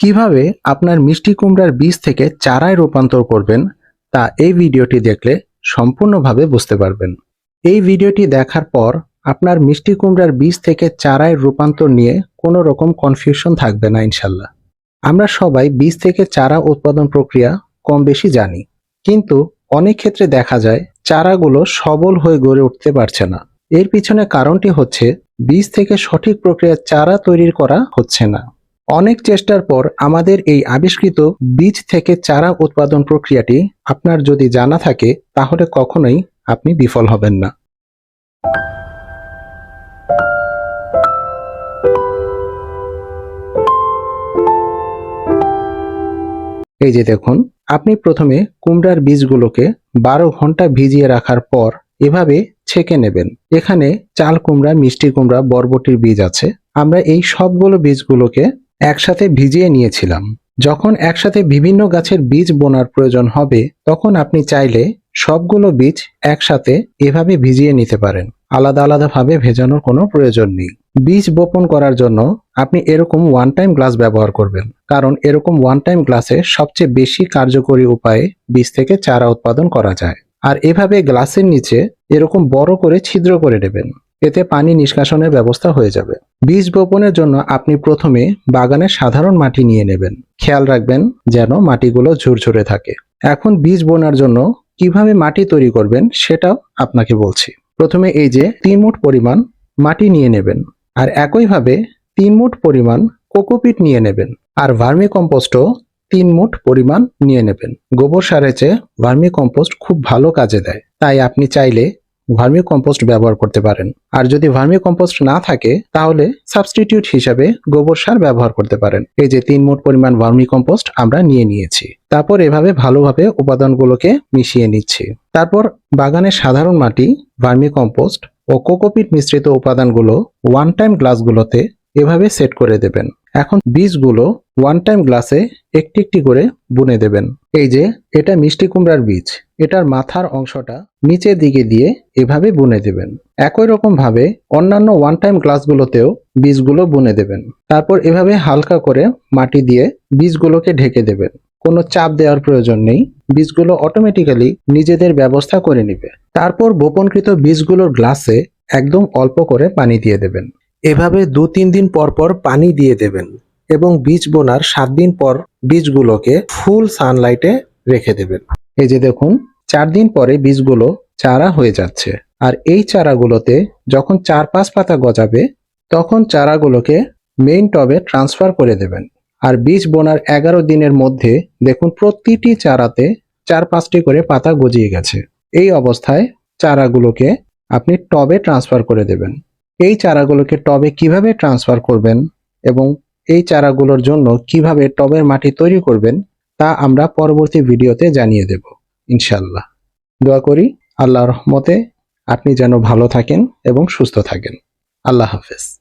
কীভাবে আপনার মিষ্টি কুমড়ার বীজ থেকে চারায় রূপান্তর করবেন তা এই ভিডিওটি দেখলে সম্পূর্ণভাবে বুঝতে পারবেন। এই ভিডিওটি দেখার পর আপনার মিষ্টি কুমড়ার বীজ থেকে চারায় রূপান্তর নিয়ে কোনো রকম কনফিউশন থাকবে না ইনশাল্লাহ। আমরা সবাই বীজ থেকে চারা উৎপাদন প্রক্রিয়া কম বেশি জানি, কিন্তু অনেক ক্ষেত্রে দেখা যায় চারাগুলো সবল হয়ে গড়ে উঠতে পারছে না। এর পিছনে কারণটি হচ্ছে বীজ থেকে সঠিক প্রক্রিয়ার চারা তৈরি করা হচ্ছে না। অনেক চেষ্টার পর আমাদের এই আবিষ্কৃত বীজ থেকে চারা উৎপাদন প্রক্রিয়াটি আপনার যদি জানা থাকে, তাহলে কখনোই আপনি বিফল হবেন না। এই যে দেখুন, আপনি প্রথমে কুমড়ার বীজগুলোকে বারো ঘণ্টা ভিজিয়ে রাখার পর এভাবে ছেঁকে নেবেন। এখানে চাল কুমড়া, মিষ্টি কুমড়া, বরবটির বীজ আছে। আমরা এই সবগুলো বীজগুলোকে একসাথে ভিজিয়ে নিয়েছিলাম। যখন একসাথে বিভিন্ন গাছের বীজ বোনার প্রয়োজন হবে, তখন আপনি চাইলে সবগুলো বীজ একসাথে এভাবে ভিজিয়ে নিতে পারেন। আলাদা আলাদাভাবে ভেজানোর কোনো প্রয়োজন নেই। বীজ বপন করার জন্য আপনি এরকম ওয়ান টাইম গ্লাস ব্যবহার করবেন, কারণ এরকম ওয়ান টাইম গ্লাসে সবচেয়ে বেশি কার্যকরী উপায়ে বীজ থেকে চারা উৎপাদন করা যায়। আর এভাবে গ্লাসের নিচে এরকম বড় করে ছিদ্র করে নেবেন। এতে পানি নিষ্কাশনের ব্যবস্থা হয়ে যাবে। বীজ বপনের জন্য আপনি প্রথমে বাগানে সাধারণ মাটি নিয়ে নেবেন। খেয়াল রাখবেন যেন মাটিগুলো ঝুরঝুরে থাকে। এখন বীজ বোনার জন্য কীভাবে মাটি তৈরি করবেন সেটাও আপনাকে বলছি। প্রথমে এই যে তিন মুঠ পরিমাণ মাটি নিয়ে নেবেন আর একইভাবে তিন মুঠ পরিমাণ কোকোপিট নিয়ে নেবেন আর ভার্মি কম্পোস্টও তিন মুঠ পরিমাণ নিয়ে নেবেন। গোবর সারের ভার্মি কম্পোস্ট খুব ভালো কাজে দেয়। তাই আপনি চাইলে ভার্মি কম্পোস্ট ব্যবহার করতে পারেন। আর যদি ভার্মি কম্পোস্ট না থাকে, তাহলে সাবস্টিটিউট হিসাবে গোবর সার ব্যবহার করতে পারেন। এই যে তিন মোট পরিমাণ ভার্মি কম্পোস্ট আমরা নিয়ে নিয়েছি। তারপর এভাবে ভালোভাবে উপাদানগুলোকে মিশিয়ে নিচ্ছি। তারপর বাগানের সাধারণ মাটি ভার্মি কম্পোস্ট ও কোকোপিট মিশ্রিত উপাদানগুলো ওয়ান টাইম গ্লাসগুলোতে এভাবে সেট করে দেবেন। এখন বীজগুলো ওয়ান টাইম গ্লাসে একটি একটি করে বুনে দেবেন। এই যে, এটা মিষ্টি কুমড়ার বীজ। এটার মাথার অংশটা নিচের দিকে দিয়ে এভাবে বুনে দেবেন। একই রকম ভাবে অন্যান্য ওয়ান টাইম গ্লাসগুলোতেও বীজগুলো বুনে দেবেন। তারপর এভাবে হালকা করে মাটি দিয়ে বীজগুলোকে ঢেকে দেবেন। কোনো চাপ দেওয়ার প্রয়োজন নেই। বীজগুলো অটোমেটিক্যালি নিজেদের ব্যবস্থা করে নিবে। তারপর বোপনকৃত বীজগুলোর গ্লাসে একদম অল্প করে পানি দিয়ে দেবেন। এভাবে দু তিন দিন পর পর পানি দিয়ে দেবেন এবং বীজ বোনার সাত দিন পর বীজগুলোকে ফুল সানলাইটে রেখে দেবেন। এই যে দেখুন, চার দিন পরে বীজগুলো চারা হয়ে যাচ্ছে। আর এই চারাগুলোতে যখন চার পাঁচ পাতা গজাবে, তখন চারাগুলোকে মেইন টবে ট্রান্সফার করে দেবেন। আর বীজ বোনার এগারো দিনের মধ্যে দেখুন, প্রতিটি চারাতে চার পাঁচটি করে পাতা গজিয়ে গেছে। এই অবস্থায় চারাগুলোকে আপনি টবে ট্রান্সফার করে দেবেন। এই চারাগুলোকে টবে কীভাবে ট্রান্সফার করবেন এবং এই চারাগুলোর জন্য কীভাবে টবের মাটি তৈরি করবেন, তা আমরা পরবর্তী ভিডিওতে জানিয়ে দেব ইনশাল্লাহ দোয়া করি আল্লাহর রহমতে আপনি যেন ভালো থাকেন এবং সুস্থ থাকেন। আল্লাহ হাফেজ।